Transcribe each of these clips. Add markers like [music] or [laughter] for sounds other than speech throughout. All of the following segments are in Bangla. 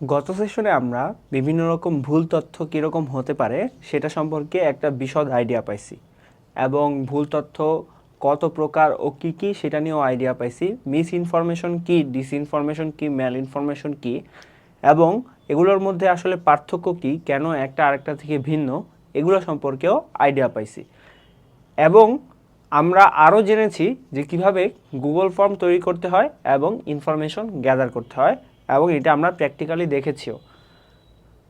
গত সেশনে আমরা বিভিন্ন রকম ভুল তথ্য কীরকম হতে পারে সেটা সম্পর্কে একটা বিশদ আইডিয়া পাইছি এবং ভুল তথ্য কত প্রকার ও কি কি সেটা নিয়েও আইডিয়া পাইছি। মিস ইনফরমেশন কি ডিসইনফরমেশন কী ম্যাল ইনফরমেশন কী এবং এগুলোর মধ্যে আসলে পার্থক্য কি, কেন একটা আরেকটা থেকে ভিন্ন, এগুলো সম্পর্কেও আইডিয়া পাইছি। এবং আমরা আরও জেনেছি যে কীভাবে গুগল ফর্ম তৈরি করতে হয় এবং ইনফরমেশন গ্যাদার করতে হয়। এবং এটা আমরা প্র্যাকটিক্যালি দেখেছিও।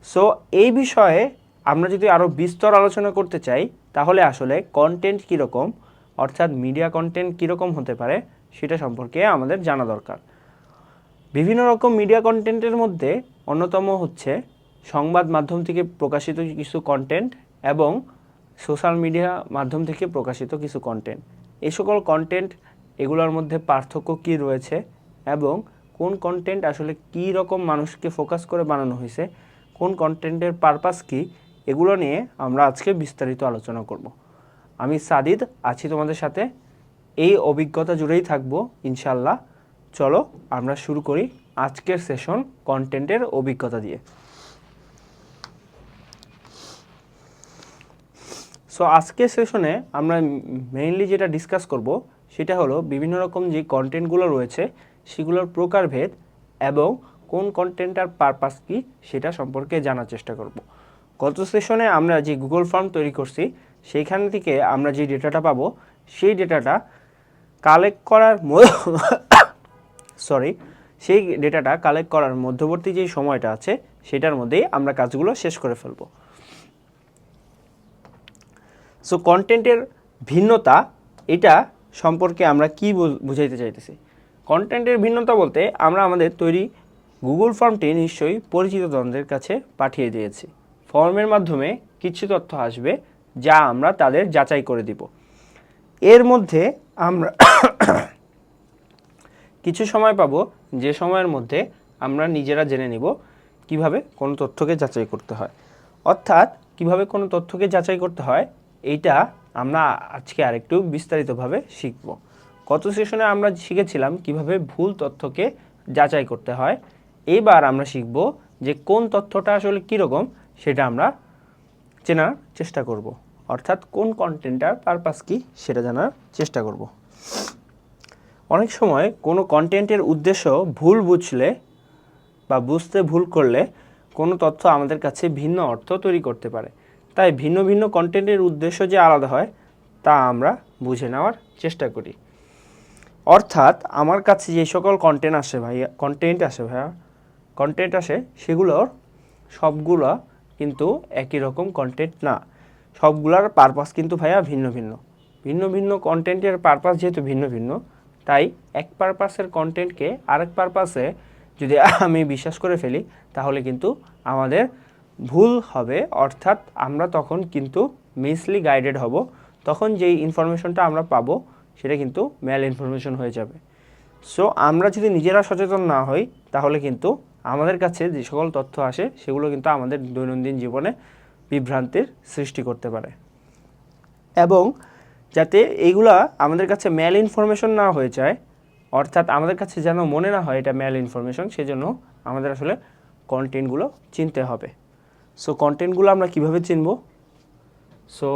সো এই বিষয়ে আমরা যদি আরও বিস্তর আলোচনা করতে চাই, তাহলে আসলে কন্টেন্ট কীরকম, অর্থাৎ মিডিয়া কন্টেন্ট কীরকম হতে পারে, সেটা সম্পর্কে আমাদের জানা দরকার। বিভিন্ন রকম মিডিয়া কন্টেন্টের মধ্যে অন্যতম হচ্ছে সংবাদ মাধ্যম থেকে প্রকাশিত কিছু কন্টেন্ট এবং সোশ্যাল মিডিয়া মাধ্যম থেকে প্রকাশিত কিছু কন্টেন্ট এই সকল কন্টেন্ট এগুলোর মধ্যে পার্থক্য কী রয়েছে এবং কোন কন্টেন্ট আসলে কী রকম মানুষকে ফোকাস করে বানানো হয়েছে, কোন কন্টেন্টের পারপাস কী, এগুলো নিয়ে আমরা আজকে বিস্তারিত আলোচনা করব। আমি সাদিদ আছি তোমাদের সাথে। এই অভিজ্ঞতা জুড়েই থাকব ইনশাল্লাহ চলো আমরা শুরু করি আজকের সেশন কন্টেন্টের অভিজ্ঞতা দিয়ে। সো আজকের সেশনে আমরা মেইনলি যেটা ডিসকাস করব, সেটা হলো বিভিন্ন রকম যে কন্টেন্টগুলো রয়েছে সেগুলোর প্রকারভেদ এবং কোন কন্টেন্টটার পারপাস কী সেটা সম্পর্কে জানার চেষ্টা করব। গত সেশনে আমরা যে গুগল ফর্ম তৈরি করছি, সেইখান থেকে আমরা যে ডেটাটা পাবো, সেই ডেটাটা কালেক্ট করার সরি সেই ডেটাটা কালেক্ট করার মধ্যবর্তী যে সময়টা আছে, সেটার মধ্যেই আমরা কাজগুলো শেষ করে ফেলব। সো কন্টেন্টের ভিন্নতা, এটা সম্পর্কে আমরা কি বুঝাইতে চাইতেছি? কন্টেন্টের ভিন্নতা বলতে আমরা আমাদের তৈরি গুগল ফর্মটি নিশ্চয়ই পরিচিত জনদের কাছে পাঠিয়ে দিয়েছি। ফর্মের মাধ্যমে কিছু তথ্য আসবে যা আমরা তাদের যাচাই করে দিব। এর মধ্যে আমরা কিছু সময় পাবো, যে সময়ের মধ্যে আমরা নিজেরা জেনে নিব কীভাবে কোনো তথ্যকে যাচাই করতে হয়। অর্থাৎ কীভাবে কোনো তথ্যকে যাচাই করতে হয়, এইটা আমরা আজকে আরেকটু বিস্তারিতভাবে শিখব। গত সেশনে আমরা শিখেছিলাম কীভাবে ভুল তথ্যকে যাচাই করতে হয়। এইবার আমরা শিখব যে কোন তথ্যটা আসলে কীরকম সেটা আমরা চেনার চেষ্টা করব। অর্থাৎ কোন কন্টেন্টটার পারপাস কী সেটা জানার চেষ্টা করব। অনেক সময় কোনো কন্টেন্টের উদ্দেশ্য ভুল বুঝলে বা বুঝতে ভুল করলে কোনো তথ্য আমাদের কাছে ভিন্ন অর্থ তৈরি করতে পারে। তাই ভিন্ন ভিন্ন কন্টেন্টের উদ্দেশ্য যে আলাদা হয় তা আমরা বুঝে নেওয়ার চেষ্টা করি। অর্থাৎ আমার কাছে যে সকল কন্টেন্ট আসে ভাইয়া কন্টেন্ট আসে ভাইয়া কন্টেন্ট আসে সেগুলোর সবগুলো কিন্তু একই রকম কন্টেন্ট না। সবগুলোর পারপাস কিন্তু ভাইয়া ভিন্ন ভিন্ন। ভিন্ন ভিন্ন কন্টেন্টের পারপাস যেহেতু ভিন্ন ভিন্ন, তাই এক পারপাসের কন্টেন্টকে আরেক পারপাসে যদি আমি বিশ্বাস করে ফেলি, তাহলে কিন্তু আমাদের ভুল হবে। অর্থাৎ আমরা তখন কিন্তু মিসলি গাইডেড হব। তখন যেই ইনফরমেশনটা আমরা পাবো সেটা কিন্তু ম্যাল ইনফরমেশন হয়ে যাবে। সো আমরা যদি নিজেরা সচেতন না হই, তাহলে কিন্তু আমাদের কাছে যে সকল তথ্য আসে, সেগুলো কিন্তু আমাদের দৈনন্দিন জীবনে বিভ্রান্তির সৃষ্টি করতে পারে। এবং যাতে এইগুলা আমাদের কাছে ম্যাল ইনফরমেশন না হয়ে যায়, অর্থাৎ আমাদের কাছে যেন মনে না হয় এটা ম্যাল ইনফরমেশন সেজন্য আমাদের আসলে কন্টেন্টগুলো চিনতে হবে। সো কন্টেন্টগুলো আমরা কীভাবে চিনব? সো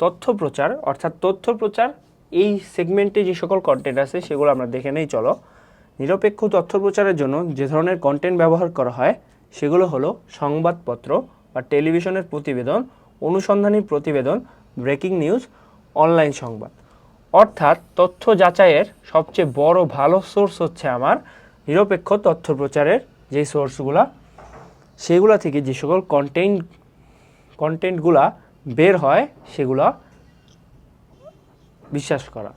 তথ্য প্রচার, অর্থাৎ তথ্য প্রচার এই সেগমেন্টে যে সকল কন্টেন্ট আছে, সেগুলো আমরা দেখে নেই, চলো। নিরপেক্ষ তথ্য প্রচারের জন্য যে ধরনের কন্টেন্ট ব্যবহার করা হয়, সেগুলো হলো সংবাদপত্র বা টেলিভিশনের প্রতিবেদন, অনুসন্ধানী প্রতিবেদন ব্রেকিং নিউজ অনলাইন সংবাদ। অর্থাৎ তথ্য যাচাইয়ের সবচেয়ে বড় ভালো সোর্স হচ্ছে আমার নিরপেক্ষ তথ্য প্রচারের যে সোর্সগুলা সেগুলা থেকে যে সকল কন্টেন্ট কন্টেন্টগুলা বের হয়, সেগুলা বিশ্বাস করা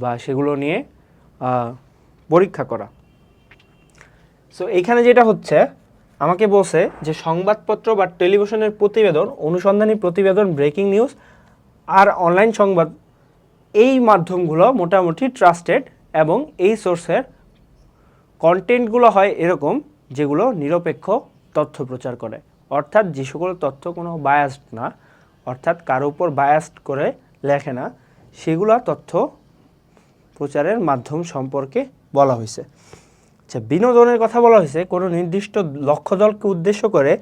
বা সেগুলো নিয়ে পরীক্ষা করা। সো এইখানে যেটা হচ্ছে, আমাকে বলছে যে সংবাদপত্র বা টেলিভিশনের প্রতিবেদন, অনুসন্ধানী প্রতিবেদন, ব্রেকিং নিউজ আর অনলাইন সংবাদ, এই মাধ্যমগুলো মোটামুটি ট্রাস্টেড এবং এই সোর্সের কন্টেন্টগুলো হয় এরকম যেগুলো নিরপেক্ষ তথ্য প্রচার করে। অর্থাৎ যে সকল তথ্য কোনো বায়াসড না, অর্থাৎ কারও উপর বায়াসড করে লেখে না সেগুলো তথ্য প্রচারের মাধ্যম সম্পর্কে বলা হয়েছে। আচ্ছা বিনোদনের কথা বলা হয়েছে, কোনো নির্দিষ্ট লক্ষ্য দলকে উদ্দেশ্য করে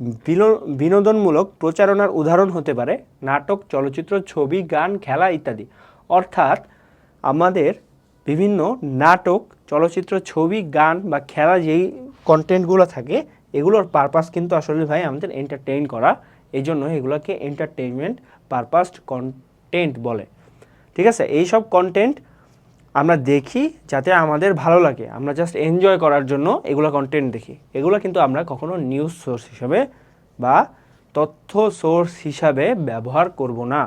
বিনো- বিনোদনমূলক প্রচারণার উদাহরণ হতে পারে, নাটক, চলচ্চিত্র, ছবি, গান, খেলা ইত্যাদি। অর্থাৎ আমাদের বিভিন্ন নাটক, চলচ্চিত্র, ছবি, গান বা খেলা যেই কন্টেন্টগুলো থাকে, এগুলোর পারপাস কিন্তু আসলে ভাই আমাদের এন্টারটেইন করা। এই জন্য এগুলোকে এন্টারটেইনমেন্ট পারপাস কন্টেন্ট বলে। ঠিক আছে? এই সব কন্টেন্ট আমরা দেখি যাতে আমাদের ভালো লাগে। আমরা জাস্ট এনজয় করার জন্য এগুলো কন্টেন্ট দেখি। এগুলো কিন্তু আমরা কখনো নিউজ সোর্স হিসাবে বা তথ্য সোর্স হিসাবে ব্যবহার করব না।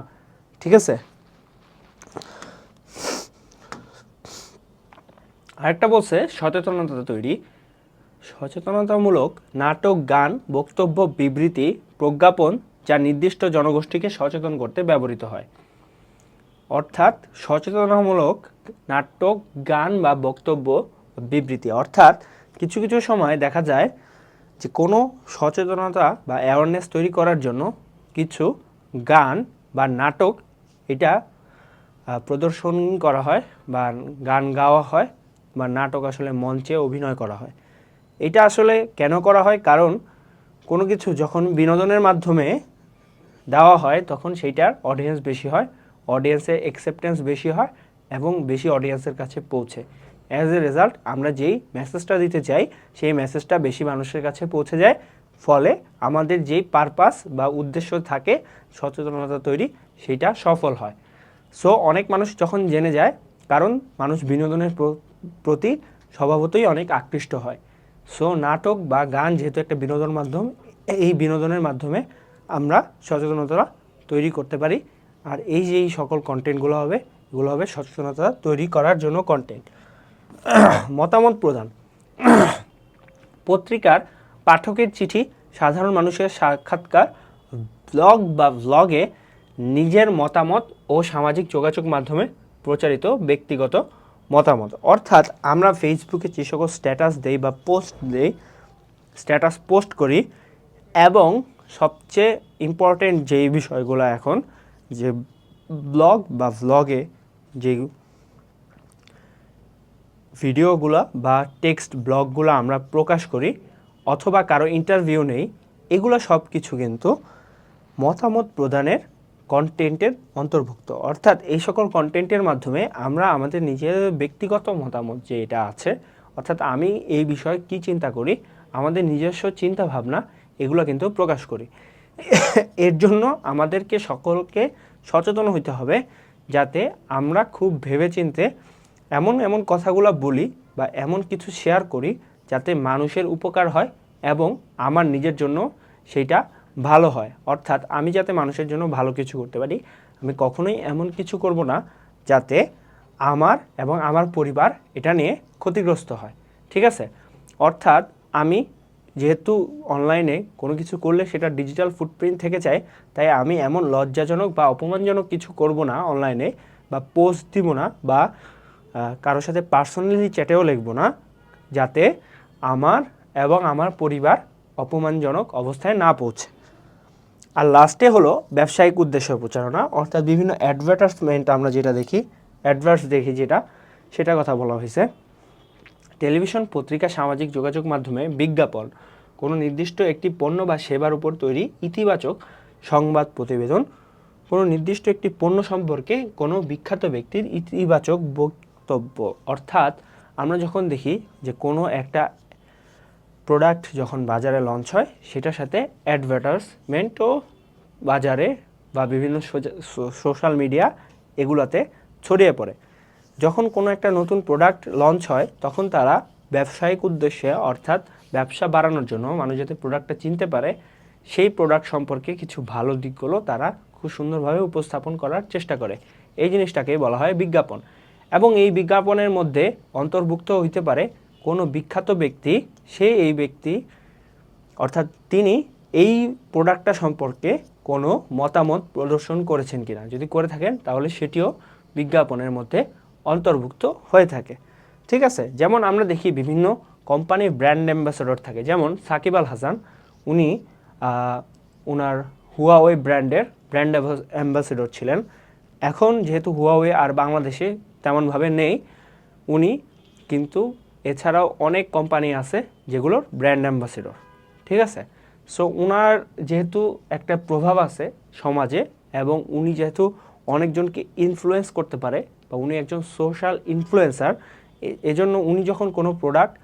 ঠিক আছে? আরেকটা বলছে, সচেতনতা তৈরি। সচেতনতামূলক নাটক, গান, বক্তব্য, বিবৃতি, প্রজ্ঞাপন যা নির্দিষ্ট জনগোষ্ঠীকে সচেতন করতে ব্যবহৃত হয়। অর্থাৎ সচেতনামূলক নাটক গান বা বক্তব্য বিবৃতি। অর্থাৎ কিছু কিছু সময় দেখা যায় যে কোনো সচেতনতা বা অ্যাওয়ারনেস তৈরি করার জন্য কিছু গান বা নাটক এটা প্রদর্শন করা হয় বা গান গাওয়া হয় বা নাটক আসলে মঞ্চে অভিনয় করা হয়। এটা আসলে কেন করা হয়? কারণ কোনো কিছু যখন বিনোদনের মাধ্যমে দেওয়া হয় তখন সেইটার অডিয়েন্স বেশি হয়। অডিয়েন্সের অ্যাকসেপ্টেন্স বেশি হয় এবং বেশি অডিয়েন্সের কাছে পৌঁছে। অ্যাজ এ রেজাল্ট আমরা যেই মেসেজটা দিতে চাই, সেই মেসেজটা বেশি মানুষের কাছে পৌঁছে যায়। ফলে আমাদের যেই পারপাস বা উদ্দেশ্য থাকে, সচেতনতা তৈরি, সেটা সফল হয়। সো অনেক মানুষ যখন জেনে যায়, কারণ মানুষ বিনোদনের প্রতি স্বভাবতই অনেক আকৃষ্ট হয়। সো নাটক বা গান যেহেতু একটা বিনোদন মাধ্যম, এই বিনোদনের মাধ্যমে আমরা সচেতনতা তৈরি করতে পারি। আর এই যে এই সকল কন্টেন্টগুলো হবে, এগুলো হবে সচেতনতা তৈরি করার জন্য কন্টেন্ট [coughs] মতামত প্রদান। [coughs] পত্রিকার পাঠকের চিঠি সাধারণ মানুষের সাক্ষাৎকার ব্লগ বা ব্লগে নিজের মতামত ও সামাজিক যোগাযোগ মাধ্যমে প্রচারিত ব্যক্তিগত মতামত। অর্থাৎ আমরা ফেসবুকে যে সকল স্ট্যাটাস দেই বা পোস্ট দেই স্ট্যাটাস পোস্ট করি এবং সবচেয়ে ইম্পর্টেন্ট যেই বিষয়গুলো এখন যে ব্লগ বা ভ্লগে যে ভিডিওগুলো বা টেক্সট ব্লগগুলো আমরা প্রকাশ করি অথবা কারও ইন্টারভিউ নেই, এগুলো সব কিছু কিন্তু মতামত প্রদানের কন্টেন্টের অন্তর্ভুক্ত। অর্থাৎ এই সকল কন্টেন্টের মাধ্যমে আমরা আমাদের নিজের ব্যক্তিগত মতামত যে এটা আছে, অর্থাৎ আমি এই বিষয়ে কি চিন্তা করি, আমাদের নিজস্ব চিন্তা ভাবনা এগুলো কিন্তু প্রকাশ করি। [laughs] এর জন্য আমাদেরকে সকলকে সচেতন হইতে হবে যাতে আমরা খুব ভেবেচিন্তে এমন এমন কথাগুলো বলি বা এমন কিছু শেয়ার করি যাতে মানুষের উপকার হয় এবং আমার নিজের জন্য সেইটা ভালো হয়। অর্থাৎ আমি যাতে মানুষের জন্য ভালো কিছু করতে পারি, আমি কখনোই এমন কিছু করব না যাতে আমার এবং আমার পরিবার এটা নিয়ে ক্ষতিগ্রস্ত হয়। ঠিক আছে? অর্থাৎ আমি যেহেতু অনলাইনে কোনো কিছু করলে সেটা ডিজিটাল ফুটপ্রিন্ট থেকে যায় তাই আমি এমন লজ্জাজনক বা অপমানজনক কিছু করব না অনলাইনে বা পোস্ট দিব না বা কারোর সাথে পার্সোনালি চ্যাটেও লিখব না, যাতে আমার এবং আমার পরিবার অপমানজনক অবস্থায় না পৌঁছে। আর লাস্টে হলো ব্যবসায়িক উদ্দেশ্য প্রচারণা, অর্থাৎ বিভিন্ন অ্যাডভার্টাইজমেন্ট আমরা যেটা দেখি অ্যাডভার্স দেখি যেটা, সেটা কথা বলা হয়েছে। টেলিভিশন পত্রিকা সামাজিক যোগাযোগ মাধ্যমে বিজ্ঞাপন। কোনো নির্দিষ্ট একটি পণ্য বা সেবার উপর তৈরি ইতিবাচক সংবাদ প্রতিবেদন। কোনো নির্দিষ্ট একটি পণ্য সম্পর্কে কোনো বিখ্যাত ব্যক্তির ইতিবাচক বক্তব্য। অর্থাৎ আমরা যখন দেখি যে কোনো একটা প্রোডাক্ট যখন বাজারে লঞ্চ হয়, সেটার সাথে অ্যাডভার্টাইজমেন্টও বাজারে বা বিভিন্ন সোশ্যাল মিডিয়া এগুলোতে ছড়িয়ে পড়ে। যখন কোনো একটা নতুন প্রোডাক্ট লঞ্চ হয়, তখন তারা ব্যবসায়িক উদ্দেশ্যে, অর্থাৎ ব্যবসা বাড়ানোর জন্য, মানুষ যাতে প্রোডাক্টটা চিনতে পারে, সেই প্রোডাক্ট সম্পর্কে কিছু ভালো দিকগুলো তারা খুব সুন্দরভাবে উপস্থাপন করার চেষ্টা করে। এই জিনিসটাকে বলা হয় বিজ্ঞাপন। এবং এই বিজ্ঞাপনের মধ্যে অন্তর্ভুক্ত হইতে পারে কোনো বিখ্যাত ব্যক্তি, সে এই ব্যক্তি, অর্থাৎ তিনি এই প্রোডাক্টটা সম্পর্কে কোনো মতামত প্রদর্শন করেছেন কিনা। যদি করে থাকেন, তাহলে সেটিও বিজ্ঞাপনের মধ্যে অন্তর্ভুক্ত হয়ে থাকে। ঠিক আছে? যেমন আমরা দেখি বিভিন্ন কোম্পানির ব্র্যান্ড অ্যাম্বাসেডর থাকে। যেমন সাকিব আল হাসান, উনি ওনার হুয়াওয়ে ব্র্যান্ডের ব্র্যান্ড অ্যাম্বাসেডর ছিলেন। এখন যেহেতু হুয়াওয়ে আর বাংলাদেশে তেমনভাবে নেই, উনি কিন্তু এছাড়াও অনেক কোম্পানি আছে যেগুলোর ব্র্যান্ড অ্যাম্বাসেডর ঠিক আছে? সো ওনার যেহেতু একটা প্রভাব আছে সমাজে এবং উনি যেহেতু অনেকজনকে ইনফ্লুয়েন্স করতে পারে বা উনি একজন সোশ্যাল ইনফ্লুয়েন্সার এজন্য উনি যখন কোনো প্রোডাক্ট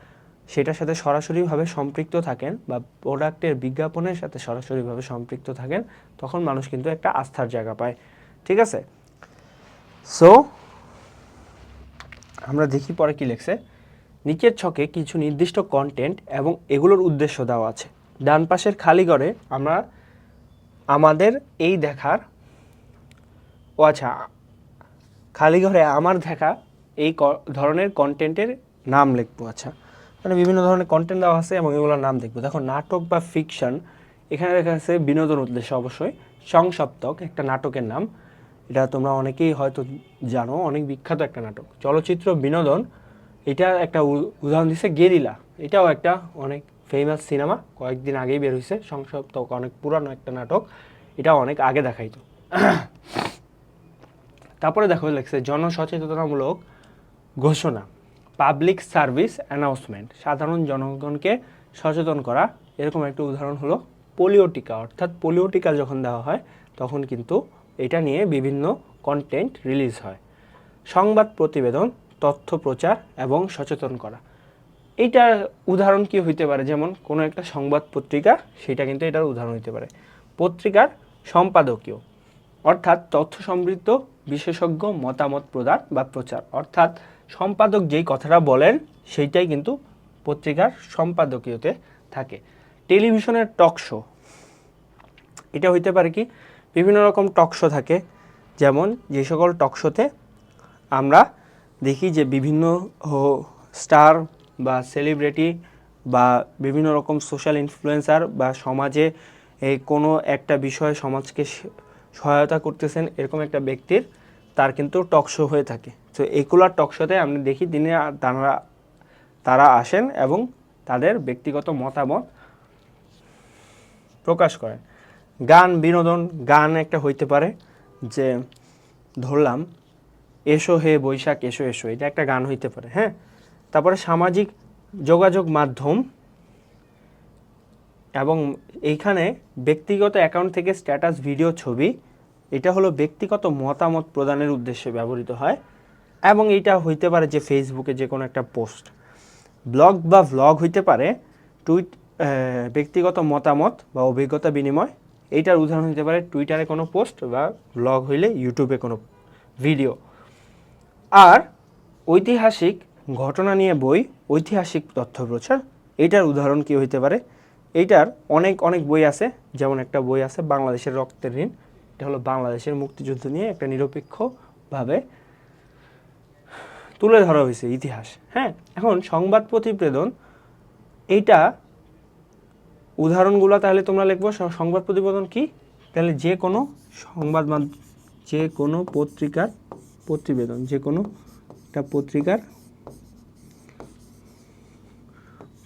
সেটার সাথে সরাসরিভাবে সম্পৃক্ত থাকেন বা প্রোডাক্টের বিজ্ঞাপনের সাথে সরাসরিভাবে সম্পৃক্ত থাকেন, তখন মানুষ কিন্তু একটা আস্থার জায়গা পায়। ঠিক আছে? সো আমরা দেখি পরে কি লিখছে। নিচের ছকে কিছু নির্দিষ্ট কন্টেন্ট এবং এগুলোর উদ্দেশ্য দেওয়া আছে। ডান পাশের খালি ঘরে আমরা আমাদের এই দেখার ও আচ্ছা খালি ঘরে আমার দেখা এই ধরনের কন্টেন্টের নাম লিখব আচ্ছা। মানে বিভিন্ন ধরনের কন্টেন্ট দেওয়া আছে এবং এগুলোর নাম দেখব। দেখো, নাটক বা ফিকশন এখানে দেখা যাচ্ছে বিনোদন উদ্দেশ্য অবশ্যই। সংসপ্তক, একটা নাটকের নাম। এটা তোমরা অনেকেই হয়তো জানো, অনেক বিখ্যাত একটা নাটক। চলচ্চিত্র বিনোদন, এটা একটা উদাহরণ দিচ্ছে গেরিলা। এটাও একটা অনেক ফেমাস সিনেমা কয়েকদিন আগেই বের হয়েছে সংসপ্তক, অনেক পুরানো একটা নাটক। এটা অনেক আগে দেখাইতো। তারপরে দেখো লেখছে জনসচেতনতামূলক ঘোষণা পাবলিক সার্ভিস অ্যানাউন্সমেন্ট সাধারণ জনগণকে সচেতন করা। এরকম একটা উদাহরণ হলো পোলিও টিকা অর্থাৎ পোলিও টিকা যখন দেওয়া হয়, তখন কিন্তু এটা নিয়ে বিভিন্ন কন্টেন্ট রিলিজ হয়। সংবাদ প্রতিবেদন, তথ্য প্রচার এবং সচেতন করা। এইটার উদাহরণ কি হইতে পারে? যেমন কোনো একটা সংবাদ পত্রিকা, সেটা কিন্তু এটার উদাহরণ হইতে পারে। পত্রিকার সম্পাদকীয়, অর্থাৎ তথ্য সমৃদ্ধ বিশেষজ্ঞ মতামত প্রদান বা প্রচার। অর্থাৎ সম্পাদক যেই কথাটা বলেন, সেইটাই কিন্তু পত্রিকার সম্পাদকীয়তে থাকে। টেলিভিশনের টক শো। এটা হইতে পারে কি, বিভিন্ন রকম টক শো থাকে। যেমন যে সকল টক শোতে আমরা দেখি যে বিভিন্ন স্টার বা সেলিব্রিটি বা বিভিন্ন রকম সোশ্যাল ইনফ্লুয়েন্সার বা সমাজে কোনো একটা বিষয়ে সমাজকে সহায়তা করতেছেন এরকম একটা ব্যক্তির, তার কিন্তু টকশো হয়ে থাকে। তো এইগুলার টক শোতে আমরা দেখি তিনি তারা তারা আসেন এবং তাদের ব্যক্তিগত মতামত প্রকাশ করেন। গান বিনোদন, গান একটা হইতে পারে যে ধরলাম, এসো হে বৈশাখ, এসো এসো, এটা একটা গান হইতে পারে হ্যাঁ? তারপরে সামাজিক যোগাযোগ মাধ্যম এবং এইখানে ব্যক্তিগত অ্যাকাউন্ট থেকে স্ট্যাটাস ভিডিও ছবি, এটা হলো ব্যক্তিগত মতামত প্রদানের উদ্দেশ্যে ব্যবহৃত হয় এবং এটা হইতে পারে যে ফেসবুকে যে কোনো একটা পোস্ট ব্লগ বা ভ্লগ হইতে পারে টুইট ব্যক্তিগত মতামত বা অভিজ্ঞতা বিনিময়, এইটার উদাহরণ হতে পারে টুইটারে কোনো পোস্ট বা ব্লগ হইলে ইউটিউবে কোনো ভিডিও আর ঐতিহাসিক ঘটনা নিয়ে বই, ঐতিহাসিক তথ্য প্রচার, এইটার উদাহরণ কী হইতে পারে? এইটার অনেক অনেক বই আছে। যেমন একটা বই আছে, বাংলাদেশের রক্তের ঋণ। এটা হলো বাংলাদেশের মুক্তিযুদ্ধ নিয়ে একটা নিরপেক্ষভাবে তুলে ধরা হয়েছে ইতিহাস। হ্যাঁ এখন সংবাদ প্রতিবেদন, এইটা উদাহরণগুলো তাহলে তোমরা লিখব। সংবাদ প্রতিবেদন কি? তাহলে যে কোনো সংবাদ মাধ্য- যে কোনো পত্রিকার প্রতিবেদন, যে কোনো একটা পত্রিকার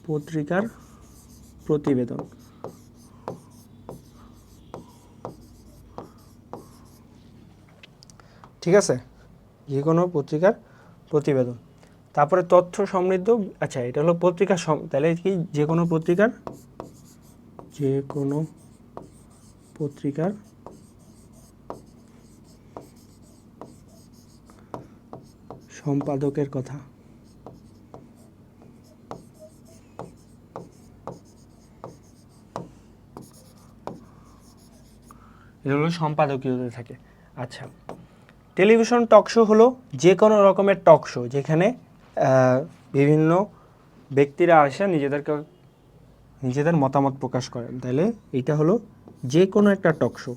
পত্রিকার প্রতিবেদন। ঠিক আছে? যে কোনো পত্রিকার প্রতিবেদন। তারপরে তথ্য সমৃদ্ধ আচ্ছা এটা হলো পত্রিকা তাহলে কি যে কোনো পত্রিকার? যে কোনো পত্রিকার সম্পাদকের কথা। এটা হলো সম্পাদকীয়তে থাকে। আচ্ছা টেলিভিশন টক শো হলো যে কোনো রকমের টক শো যেখানে বিভিন্ন ব্যক্তিরা আসে, নিজেদেরকে, নিজেদের মতামত প্রকাশ করেন। তাহলে এটা হলো যে কোনো একটা টক শো।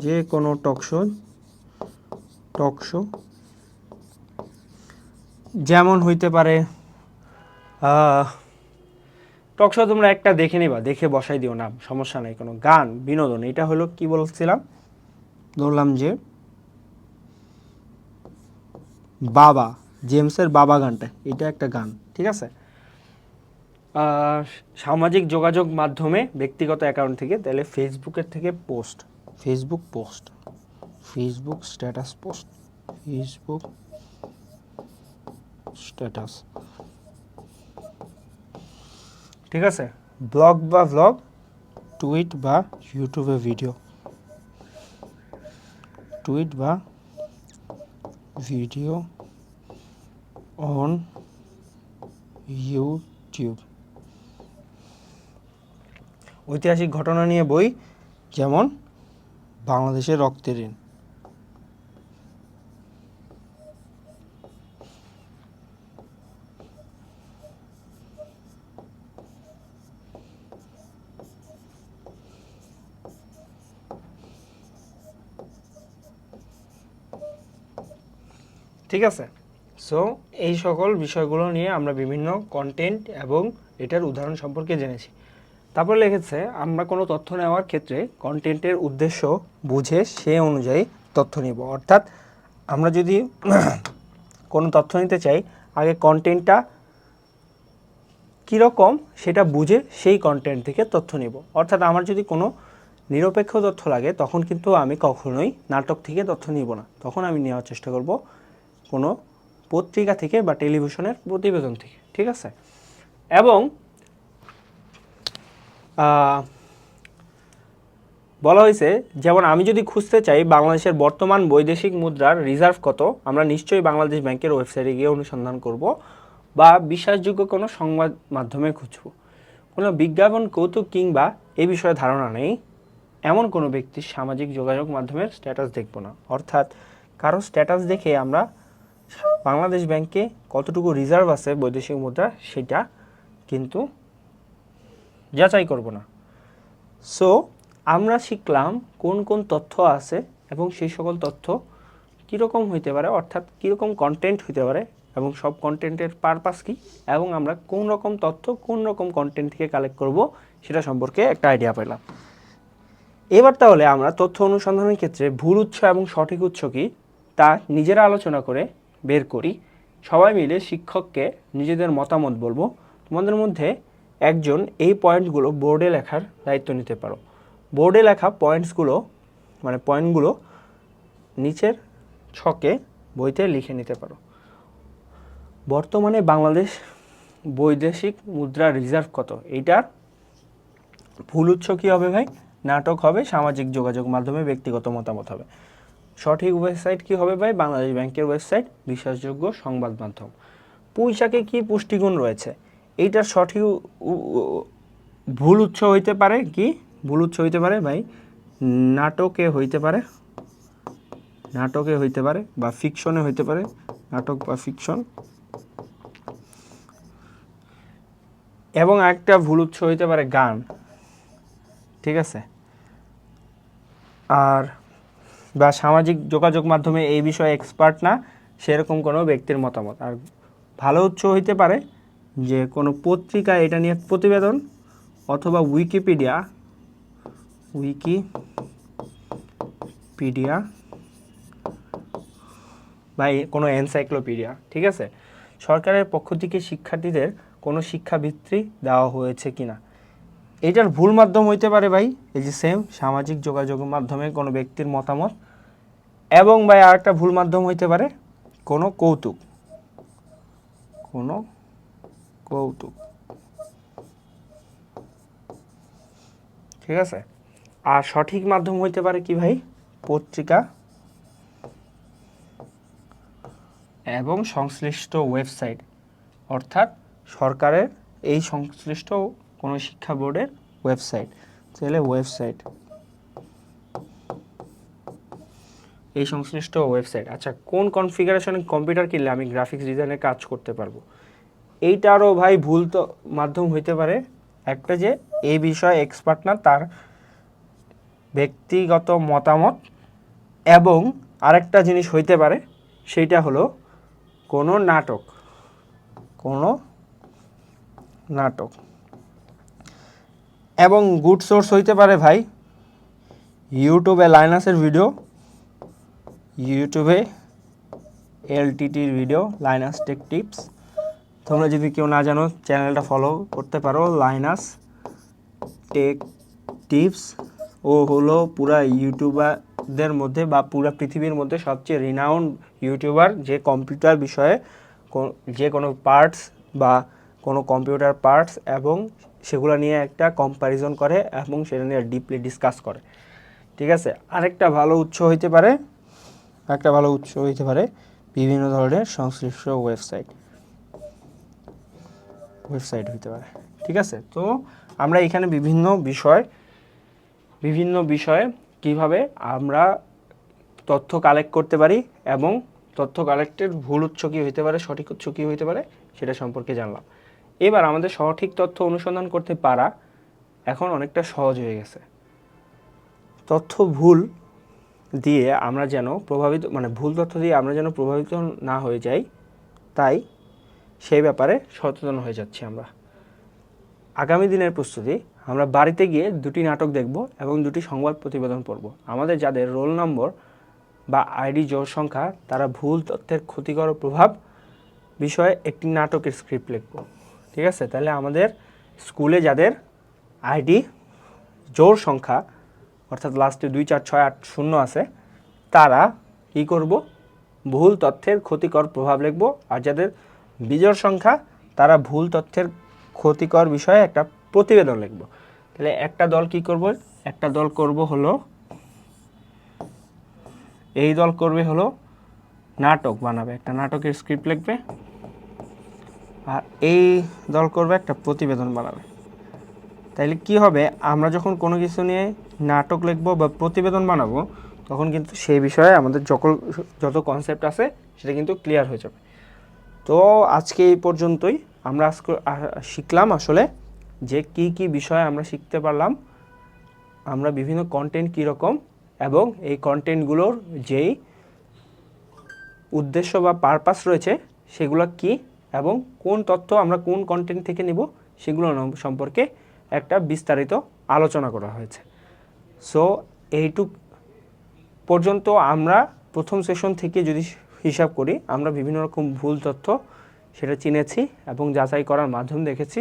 যে কোনো টক শো টক শো। যেমন হইতে পারে টক শো তোমরা একটা দেখে নিবা, দেখে বসাই দিও না, সমস্যা নাই, কোনো গান, বিনোদন, এটা হলো কি বলছিলাম? ধরলাম যে বাবা, জেমসের বাবা গানটা, এটা একটা গান, ঠিক আছে? সামাজিক যোগাযোগ মাধ্যমে ব্যক্তিগত অ্যাকাউন্ট থেকে, তাহলে ফেসবুকের থেকে post Facebook post Facebook status post Facebook status ঠিক আছে? ব্লগ বা ভ্লগ টুইট বা ইউটিউবে ভিডিও টুইট বা ভিডিও অন ইউটিউব ঐতিহাসিক ঘটনা নিয়ে বই, যেমন বাংলাদেশের রক্তের ঋণ। ঠিক আছে? সো এই সকল বিষয়গুলো নিয়ে আমরা বিভিন্ন কন্টেন্ট এবং এটার উদাহরণ সম্পর্কে জেনেছি। তারপর লিখেছে, আমরা কোনো তথ্য নেওয়ার ক্ষেত্রে কন্টেন্টের উদ্দেশ্য বুঝে সে অনুযায়ী তথ্য নিব। অর্থাৎ আমরা যদি [clears throat] কোনো তথ্য নিতে চাই, আগে কন্টেন্টটা কীরকম সেটা বুঝে সেই কন্টেন্ট থেকে তথ্য নিব। অর্থাৎ আমার যদি কোনো নিরপেক্ষ তথ্য লাগে, তখন কিন্তু আমি কখনোই নাটক থেকে তথ্য নিব না। তখন আমি নেওয়ার চেষ্টা করব কোনো পত্রিকা থেকে বা টেলিভিশনের প্রতিবেদন থেকে, ঠিক আছে? এবং বলা হয়েছে, যেমন আমি যদি খুঁজতে চাই বাংলাদেশের বর্তমান বৈদেশিক মুদ্রার রিজার্ভ কত, আমরা নিশ্চয়ই বাংলাদেশ ব্যাংকের ওয়েবসাইটে গিয়ে অনুসন্ধান করব বা বিশ্বাসযোগ্য কোনো সংবাদ মাধ্যমে খুঁজব। কোনো বিজ্ঞাপন, কৌতুক কিংবা এ বিষয়ে ধারণা নেই। এমন কোনো ব্যক্তির সামাজিক যোগাযোগ মাধ্যমের স্ট্যাটাস দেখব না। অর্থাৎ কারও স্ট্যাটাস দেখে আমরা বাংলাদেশ ব্যাংকে কতটুকু রিজার্ভ আছে বৈদেশিক মুদ্রা সেটা কিন্তু যাচাই করব না। সো আমরা শিখলাম কোন কোন তথ্য আছে এবং সেই সকল তথ্য কীরকম হইতে পারে, অর্থাৎ কীরকম কন্টেন্ট হইতে পারে এবং সব কন্টেন্টের পারপাস কী এবং আমরা কোন রকম তথ্য কোন রকম কন্টেন্ট থেকে কালেক্ট করব সেটা সম্পর্কে একটা আইডিয়া পেলাম এবার তাহলে আমরা তথ্য অনুসন্ধানের ক্ষেত্রে ভুল উৎস এবং সঠিক উৎস কী তা নিজেরা আলোচনা করে বের করি। সবাই মিলে শিক্ষককে নিজেদের মতামত বলব। তোমাদের মধ্যে একজন এই পয়েন্টগুলো বোর্ডে লেখার দায়িত্ব নিতে পারো। বোর্ডে লেখা পয়েন্টসগুলো মানে পয়েন্টগুলো নিচের ছকে বইতে লিখে নিতে পারো। বর্তমানে বাংলাদেশ বৈদেশিক মুদ্রা রিজার্ভ কত? এইটার ভুল উৎস কী হবে ভাই? নাটক হবে, সামাজিক যোগাযোগ মাধ্যমে ব্যক্তিগত মতামত হবে। সঠিক ওয়েবসাইট কি হবে ভাই? বাংলাদেশ ব্যাংকের ওয়েবসাইট, বিশ্বাসযোগ্য সংবাদ মাধ্যম। পুঁইশাকে কি পুষ্টিগুণ রয়েছে? এইটার সঠিক ভুল উৎস হইতে পারে কি? ভুল উৎস হইতে পারে ভাই? নাটকে হইতে পারে। নাটকে হইতে পারে বা ফিকশনে হইতে পারে। নাটক বা ফিকশন এবং একটা ভুল উৎস হইতে পারে গান। ঠিক আছে? আর বা সামাজিক যোগাযোগ মাধ্যমে এই বিষয়ে এক্সপার্ট না, সেরকম কোনো ব্যক্তির মতামত। আর ভালো উৎস হইতে পারে যে কোনো পত্রিকা এটা নিয়ে প্রতিবেদন অথবা উইকিপিডিয়া উইকিপিডিয়া বা কোনো এনসাইক্লোপিডিয়া ঠিক আছে? সরকারের পক্ষ থেকে শিক্ষার্থীদের কোনো শিক্ষাবৃত্তি দেওয়া হয়েছে কিনা? এটার ভুল মাধ্যম হইতে পারে ভাই, এই যে সেম সামাজিক যোগাযোগ মাধ্যমে কোনো ব্যক্তির মতামত এবং ভাই আরেকটা ভুল মাধ্যম হইতে পারে, কোনো কৌতুক। কোনো কৌতুক। ঠিক আছে? আর সঠিক মাধ্যম হইতে পারে কি ভাই? পত্রিকা এবং সংশ্লিষ্ট ওয়েবসাইট অর্থাৎ সরকারের এই সংশ্লিষ্ট কোনো শিক্ষা বোর্ডের ওয়েবসাইট তাহলে ওয়েবসাইট। এই সংশ্লিষ্ট ওয়েবসাইট আচ্ছা কোন কনফিগারেশনে কম্পিউটার কিনলে আমি গ্রাফিক্স ডিজাইনের কাজ করতে পারব? এইটারও ভাই ভুল তো মাধ্যম হইতে পারে। একটা যে এই বিষয়ে এক্সপার্ট না, তার ব্যক্তিগত মতামত এবং আরেকটা জিনিস হইতে পারে, সেইটা হলো কোনো নাটক কোনো নাটক। এবং গুড সোর্স হইতে পারে ভাই ইউটিউবে লাইনাসের ভিডিও ইউটিউবে এলটিটির ভিডিও লাইনাস টেক টিপস তোমরা যদি কেউ না জানো চ্যানেলটা ফলো করতে পারো লাইনাস টেক টিপস ও হলো পুরা ইউটিউবারদের মধ্যে বা পুরা পৃথিবীর মধ্যে সবচেয়ে রিনাউন্ড ইউটিউবার যে কম্পিউটার বিষয়ে যে কোনো পার্টস বা কোনো কম্পিউটার পার্টস এবং সেগুলো নিয়ে একটা কম্প্যারিজন করে এবং সেটা নিয়ে ডিপলি ডিসকাস করে। ঠিক আছে? আরেকটা ভালো উৎস হইতে পারে একটা ভালো উৎস হইতে পারে বিভিন্ন ধরনের সংশ্লিষ্ট ওয়েবসাইট ওয়েবসাইট হইতে পারে। ঠিক আছে? তো আমরা এখানে বিভিন্ন বিষয়, বিভিন্ন বিষয়ে কীভাবে আমরা তথ্য কালেক্ট করতে পারি এবং তথ্য কালেক্টের ভুল উৎস কী হইতে পারে, সঠিক উৎস কী হইতে পারে, সেটা সম্পর্কে জানলাম। এবার আমাদের সঠিক তথ্য অনুসন্ধান করতে পারা এখন অনেকটা সহজ হয়ে গেছে। তথ্য ভুল দিয়ে আমরা যেন প্রভাবিত মানে ভুল তথ্য দিয়ে আমরা যেন প্রভাবিত না হয়ে যাই, তাই সেই ব্যাপারে সচেতন হয়ে যাচ্ছি আমরা। আগামী দিনের প্রস্তুতি, আমরা বাড়িতে গিয়ে দুটি নাটক দেখব এবং দুটি সংবাদ প্রতিবেদন পড়ব। আমাদের যাদের রোল নম্বর বা আইডি জোর সংখ্যা, তারা ভুল তথ্যের ক্ষতিকর প্রভাব বিষয়ে একটি নাটকের স্ক্রিপ্ট লিখব। ঠিক আছে? তাহলে আমাদের স্কুলে যাদের আইডি জোর সংখ্যা, অর্থাৎ লাস্টে দুই চার ছয় আট শূন্য আছে, তারা কি করব? ভুল তথ্যের ক্ষতিকর প্রভাব লিখব। আর যাদের বিজোড় সংখ্যা, তারা ভুল তথ্যের ক্ষতিকর বিষয়ে একটা প্রতিবেদন লিখব। তাহলে একটা দল কি করব? একটা দল করব হলো, এই দল করবে হলো নাটক বানাবে। একটা নাটকের স্ক্রিপ্ট লিখবে। আর এই দল করবে একটা প্রতিবেদন বানাবে। তাইলে কি হবে? আমরা যখন কোনো কিছু নিয়ে নাটক লিখব বা প্রতিবেদন বানাবো, তখন কিন্তু সেই বিষয়ে আমাদের যখন যত কনসেপ্ট আছে, সেটা কিন্তু ক্লিয়ার হয়ে যাবে। তো আজকে এই পর্যন্তই। আমরা আজকে শিখলাম আসলে যে কি কি বিষয়ে আমরা শিখতে পারলাম, আমরা বিভিন্ন কন্টেন্ট কীরকম এবং এই কন্টেন্টগুলোর যেই উদ্দেশ্য বা পারপাস রয়েছে, সেগুলো কি এবং কোন তথ্য আমরা কোন কন্টেন্ট থেকে নিব সেগুলো সম্পর্কে একটা বিস্তারিত আলোচনা করা হয়েছে। সো এইটুক পর্যন্ত আমরা প্রথম সেশন থেকে যদি হিসাব করি, আমরা বিভিন্ন রকম ভুল তথ্য সেটা চিনেছি এবং যাচাই করার মাধ্যম দেখেছি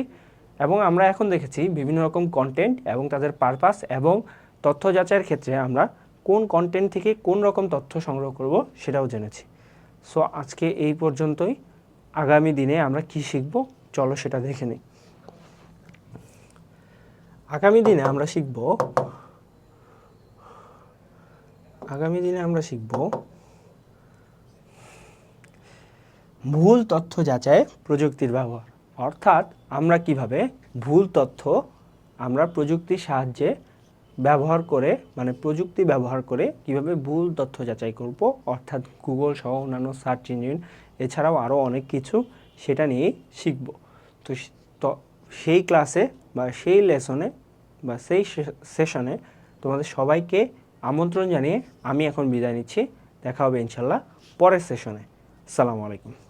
এবং আমরা এখন দেখেছি বিভিন্ন রকম কন্টেন্ট এবং তাদের পারপাস এবং তথ্য যাচাইয়ের ক্ষেত্রে আমরা কোন কন্টেন্ট থেকে কোন রকম তথ্য সংগ্রহ করব সেটাও জেনেছি। সো আজকে এই পর্যন্তই। আগামী দিনে আমরা কি শিখব? চলো সেটা দেখে নিই। আগামী দিনে আমরা শিখব, আগামী দিনে আমরা শিখব ভুল তথ্য যাচাই প্রযুক্তির ব্যবহার। অর্থাৎ আমরা কীভাবে ভুল তথ্য আমরা প্রযুক্তির সাহায্যে ব্যবহার করে মানে প্রযুক্তি ব্যবহার করে কীভাবে ভুল তথ্য যাচাই করব? অর্থাৎ গুগল সহ অন্যান্য সার্চ ইঞ্জিন এছাড়াও আরও অনেক কিছু সেটা নিয়েই শিখব। তো সেই ক্লাসে বা সেই লেসনে বা সেই সেশনে তোমাদের সবাইকে আমন্ত্রণ জানিয়ে আমি এখন বিদায় নিচ্ছি। দেখা হবে ইনশাল্লাহ পরের সেশনে আসসালামু আলাইকুম।